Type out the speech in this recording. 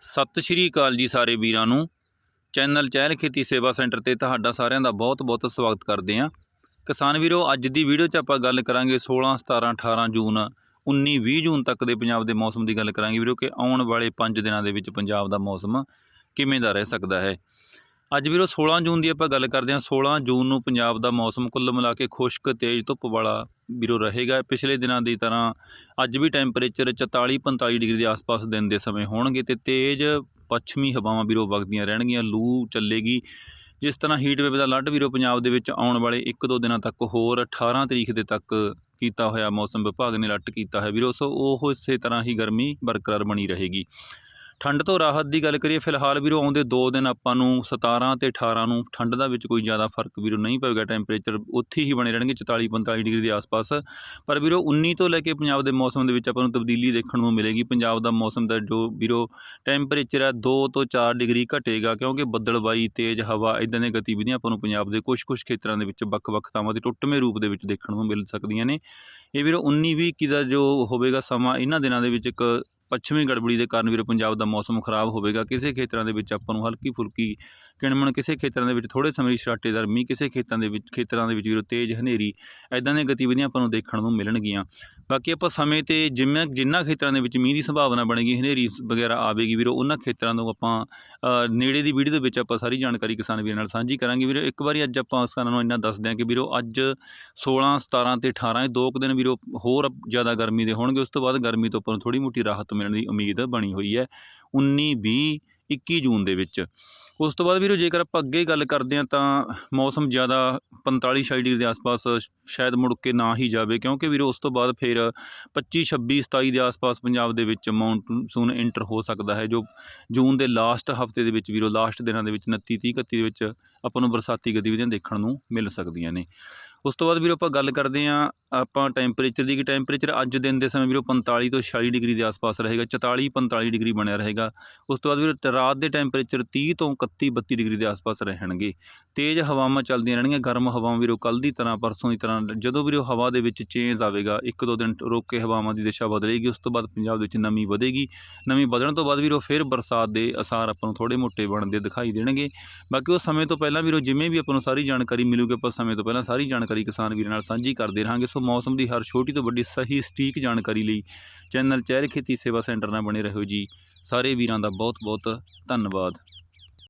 ਸਤਿ ਸ਼੍ਰੀ ਅਕਾਲ ਜੀ ਸਾਰੇ ਵੀਰਾਂ ਨੂੰ। ਚੈਨਲ ਚਹਿਲ ਖੇਤੀ ਸੇਵਾ ਸੈਂਟਰ ਤੇ ਤੁਹਾਡਾ ਸਾਰਿਆਂ ਦਾ ਬਹੁਤ-ਬਹੁਤ ਸਵਾਗਤ ਕਰਦੇ ਹਾਂ। ਕਿਸਾਨ ਵੀਰੋ, ਅੱਜ ਦੀ ਵੀਡੀਓ 'ਚ ਆਪਾਂ ਗੱਲ ਕਰਾਂਗੇ 16 17 18 ਜੂਨ 19 20 ਜੂਨ ਤੱਕ ਦੇ ਪੰਜਾਬ ਦੇ ਮੌਸਮ ਦੀ ਗੱਲ ਕਰਾਂਗੇ ਵੀਰੋ ਕਿ ਆਉਣ ਵਾਲੇ 5 ਦਿਨਾਂ ਦੇ ਵਿੱਚ ਪੰਜਾਬ ਦਾ ਮੌਸਮ ਕਿਵੇਂ ਦਾ ਰਹਿ ਸਕਦਾ ਹੈ। ਅੱਜ ਵੀਰੋ 16 ਜੂਨ ਦੀ ਆਪਾਂ ਗੱਲ ਕਰਦੇ ਹਾਂ। 16 ਜੂਨ ਨੂੰ ਪੰਜਾਬ ਦਾ ਮੌਸਮ ਕੁੱਲ ਮਿਲਾ ਕੇ ਖੁਸ਼ਕ, ਤੇਜ਼ ਧੁੱਪ ਵਾਲਾ ਵੀਰੋ ਰਹੇਗਾ। ਪਿਛਲੇ ਦਿਨਾਂ ਦੀ ਤਰ੍ਹਾਂ ਅੱਜ ਵੀ ਟੈਂਪਰੇਚਰ 44 45 ਡਿਗਰੀ ਦੇ ਆਸ-ਪਾਸ ਦਿਨ ਦੇ ਸਮੇਂ ਹੋਣਗੇ ਤੇ ਤੇਜ਼ ਪੱਛਮੀ ਹਵਾਵਾਂ ਵੀਰੋ ਵਗਦੀਆਂ ਰਹਿਣਗੀਆਂ। ਲੂ ਚੱਲੇਗੀ। ਜਿਸ ਤਰ੍ਹਾਂ ਹੀਟ ਵੇਵ ਦਾ ਲੱਡ ਵੀਰੋ ਪੰਜਾਬ ਦੇ ਵਿੱਚ ਆਉਣ ਵਾਲੇ 1-2 ਦਿਨਾਂ ਤੱਕ ਹੋਰ 18 ਤਰੀਕ ਦੇ ਤੱਕ ਕੀਤਾ ਹੋਇਆ ਮੌਸਮ ਵਿਭਾਗ ਨੇ ਲੱਟ ਕੀਤਾ ਹੈ ਵੀਰੋ। ਸੋ ਉਹ ਇਸੇ ਤਰ੍ਹਾਂ ਹੀ ਗਰਮੀ ਬਰਕਰਾਰ ਬਣੀ ਰਹੇਗੀ। ਠੰਡ ਤੋਂ ਰਾਹਤ ਦੀ ਗੱਲ ਕਰੀਏ, ਫਿਲਹਾਲ ਵੀਰੋ ਆਉਂਦੇ 2 ਦਿਨ ਆਪਾਂ ਨੂੰ 17 ਤੇ 18 ਨੂੰ ਠੰਡ ਦਾ ਵਿੱਚ ਕੋਈ ਜ਼ਿਆਦਾ ਫ਼ਰਕ ਵੀਰੋ ਨਹੀਂ ਪਵੇਗਾ, ਟੈਂਪਰੇਚਰ ਉੱਥੇ ਹੀ ਬਣੇ ਰਹਿਣਗੇ 44 45 ਡਿਗਰੀ ਦੇ ਆਸ-ਪਾਸ। ਪਰ ਵੀਰੋ 19 ਤੋਂ ਲੈ ਕੇ ਪੰਜਾਬ ਦੇ ਮੌਸਮ ਦੇ ਵਿੱਚ ਆਪਾਂ ਨੂੰ ਤਬਦੀਲੀ ਦੇਖਣ ਨੂੰ ਮਿਲੇਗੀ। ਪੰਜਾਬ ਦਾ ਮੌਸਮ ਦਾ ਜੋ ਵੀਰੋ ਟੈਂਪਰੇਚਰ ਹੈ 2 ਤੋਂ 4 ਡਿਗਰੀ ਘਟੇਗਾ ਕਿਉਂਕਿ ਬੱਦਲਬਾਈ ਤੇਜ਼ ਹਵਾ ਇਦਾਂ ਦੀਆਂ ਗਤੀਵਿਧੀਆਂ ਆਪਾਂ ਨੂੰ ਪੰਜਾਬ ਦੇ ਕੁਝ-ਕੁਝ ਖੇਤਰਾਂ ਦੇ ਵਿੱਚ ਵੱਖ-ਵੱਖ ਥਾਵਾਂ ਤੇ ਟੁੱਟਵੇਂ ਰੂਪ ਦੇ ਵਿੱਚ ਦੇਖਣ ਨੂੰ ਮਿਲ ਸਕਦੀਆਂ ਨੇ। ਇਹ ਵੀਰੋ 19 20 ਦਾ ਜੋ ਹੋਵੇਗਾ ਸਮਾਂ, ਇਹਨਾਂ ਦਿਨਾਂ ਦੇ ਵਿੱਚ ਇੱਕ ਪੱਛਮੀ ਗੜਬੜੀ ਦੇ ਕਾਰਨ ਵੀਰੋ ਪੰਜਾਬ ਦਾ ਮੌਸਮ ਖਰਾਬ ਹੋਵੇਗਾ। ਕਿਸੇ ਖੇਤਰਾਂ ਦੇ ਵਿੱਚ ਆਪਾਂ ਨੂੰ ਹਲਕੀ ਫੁਲਕੀ ਕਿਣਮਣ, ਕਿਸੇ ਖੇਤਰਾਂ ਦੇ ਵਿੱਚ ਥੋੜੇ ਸਮੇਂ ਲਈ ਛਾਟੇਦਾਰ ਮੀਂਹ ਕਿਸੇ ਖੇਤਾਂ ਦੇ ਵਿੱਚ, ਖੇਤਰਾਂ ਦੇ ਵਿੱਚ ਵੀਰੋ ਤੇਜ਼ ਹਨੇਰੀ ਐਦਾਂ ਦੀਆਂ ਗਤੀਵਿਧੀਆਂ ਆਪਾਂ ਨੂੰ ਦੇਖਣ ਨੂੰ ਮਿਲਣਗੀਆਂ। ਬਾਕੀ ਆਪਾਂ ਸਮੇਂ ਤੇ ਜਿੰਨਾ ਜਿੰਨਾ ਖੇਤਰਾਂ ਦੇ ਵਿੱਚ ਮੀਂਹ ਦੀ ਸੰਭਾਵਨਾ ਬਣੇਗੀ, ਹਨੇਰੀ ਵਗੈਰਾ ਆਵੇਗੀ ਵੀਰੋ, ਉਹਨਾਂ ਖੇਤਰਾਂ ਨੂੰ ਆਪਾਂ ਨੇੜੇ ਦੀ ਵੀਡੀਓ ਦੇ ਵਿੱਚ ਆਪਾਂ ਸਾਰੀ ਜਾਣਕਾਰੀ ਕਿਸਾਨ ਵੀਰਾਂ ਨਾਲ ਸਾਂਝੀ ਕਰਾਂਗੇ। ਵੀਰੋ ਇੱਕ ਵਾਰੀ ਅੱਜ ਆਪਾਂ ਕਿਸਾਨਾਂ ਨੂੰ ਇੰਨਾ ਦੱਸ ਦਿਆਂ ਕਿ ਵੀਰੋ ਅੱਜ 16 17 ਤੇ 18 ਇਹ ਦੋ ਕੁ ਦਿਨ ਵੀਰੋ ਹੋਰ ਜ਼ਿਆਦਾ ਗਰਮੀ ਦੇ ਹੋਣਗੇ, ਉਸ ਤੋਂ ਬਾਅਦ ਗਰਮੀ ਤੋਂ ਆਪਾਂ ਨੂੰ ਥੋੜੀ ਮੋਟੀ ਰਾਹਤ ਮਿਲਣ ਦੀ ਉਮੀਦ ਬਣੀ ਹੋਈ ਹੈ 19 20 21 ਜੂਨ ਦੇ ਵਿੱਚ। ਉਸ ਤੋਂ ਬਾਅਦ ਵੀਰੋ, ਜੇਕਰ ਆਪਾਂ ਅੱਗੇ ਗੱਲ ਕਰਦੇ ਹਾਂ ਤਾਂ ਮੌਸਮ ਜ਼ਿਆਦਾ 45 ਛੇ ਡਿਗਰੀ ਦੇ ਆਸ-ਪਾਸ ਸ਼ਾਇਦ ਮੁੜ ਕੇ ਨਾ ਹੀ ਜਾਵੇ, ਕਿਉਂਕਿ ਵੀਰੋ, ਉਸ ਤੋਂ ਬਾਅਦ ਫਿਰ 25 26 27 ਦੇ ਆਸ-ਪਾਸ ਪੰਜਾਬ ਦੇ ਵਿੱਚ ਮੌਨਸੂਨ ਇੰਟਰ ਹੋ ਸਕਦਾ ਹੈ, ਜੋ ਜੂਨ ਦੇ ਲਾਸਟ ਹਫ਼ਤੇ ਦੇ ਵਿੱਚ ਵੀਰੋ, ਲਾਸਟ ਦਿਨਾਂ ਦੇ ਵਿੱਚ 29 30 31 ਦੇ ਵਿੱਚ ਆਪਾਂ ਨੂੰ ਬਰਸਾਤੀ ਗਤੀਵਿਧੀਆਂ ਦੇਖਣ ਨੂੰ ਮਿਲ ਸਕਦੀਆਂ ਨੇ। ਉਸ ਤੋਂ ਬਾਅਦ ਵੀਰੋ ਆਪਾਂ ਗੱਲ ਕਰਦੇ ਹਾਂ, ਆਪਾਂ ਟੈਂਪਰੇਚਰ ਦੀ, ਕਿ ਟੈਂਪਰੇਚਰ ਅੱਜ ਦਿਨ ਦੇ ਸਮੇਂ ਵੀਰੋ 45 ਤੋਂ 46 ਡਿਗਰੀ ਦੇ ਆਸ-ਪਾਸ ਰਹੇਗਾ 44 45 ਡਿਗਰੀ ਬਣਿਆ ਰਹੇਗਾ। ਉਸ ਤੋਂ ਬਾਅਦ ਵੀਰੋ ਰਾਤ ਦੇ ਟੈਂਪਰੇਚਰ 30 ਤੋਂ 31 32 ਡਿਗਰੀ ਦੇ ਆਸ-ਪਾਸ ਰਹਿਣਗੇ। ਤੇਜ਼ ਹਵਾਵਾਂ ਚੱਲਦੀਆਂ ਰਹਿਣਗੀਆਂ, ਗਰਮ ਹਵਾਵਾਂ ਵੀਰੋ ਕੱਲ ਦੀ ਤਰ੍ਹਾਂ, ਪਰਸੋਂ ਦੀ ਤਰ੍ਹਾਂ, ਜਦੋਂ ਵੀਰੋ ਹਵਾ ਦੇ ਵਿੱਚ ਚੇਂਜ ਆਵੇਗਾ, ਇੱਕ ਦੋ ਦਿਨ ਰੋਕ ਕੇ ਹਵਾਵਾਂ ਦੀ ਦਿਸ਼ਾ ਬਦਲੇਗੀ ਉਸ ਤੋਂ ਬਾਅਦ ਪੰਜਾਬ ਦੇ ਵਿੱਚ ਨਮੀ ਵਧੇਗੀ। ਨਮੀ ਵਧਣ ਤੋਂ ਬਾਅਦ ਵੀਰੋ ਫਿਰ ਬਰਸਾਤ ਦੇ ਅਸਾਰ ਆਪਾਂ ਨੂੰ ਥੋੜੇ ਮੋਟੇ ਬਣਦੇ ਦਿਖਾਈ ਦੇਣਗੇ। ਬਾਕੀ ਉਹ ਸਮੇਂ ਤੋਂ ਪਹਿਲਾਂ ਵੀਰੋ ਜਿਵੇਂ ਵੀ ਆਪਾਂ ਨੂੰ ਸਾਰੀ ਜਾਣਕਾਰੀ ਮਿਲੂਗੀ, ਆਪਾਂ ਸਮੇਂ ਤੋਂ ਪਹਿਲਾਂ ਸਾਰੀ ਜਾਣਕਾਰੀ ਕਿਸਾਨ ਵੀਰਾਂ ਨਾਲ ਸਾਂਝੀ ਕਰਦੇ ਰਹਾਂਗੇ। ਸੋ ਮੌਸਮ ਦੀ ਹਰ ਛੋਟੀ ਤੋਂ ਵੱਡੀ ਸਹੀ ਸਟੀਕ ਜਾਣਕਾਰੀ ਲਈ ਚੈਨਲ ਚਹਿਲ ਖੇਤੀ ਸੇਵਾ ਸੈਂਟਰ ਨਾਲ ਬਣੇ ਰਹੋ ਜੀ। ਸਾਰੇ ਵੀਰਾਂ ਦਾ ਬਹੁਤ ਬਹੁਤ ਧੰਨਵਾਦ।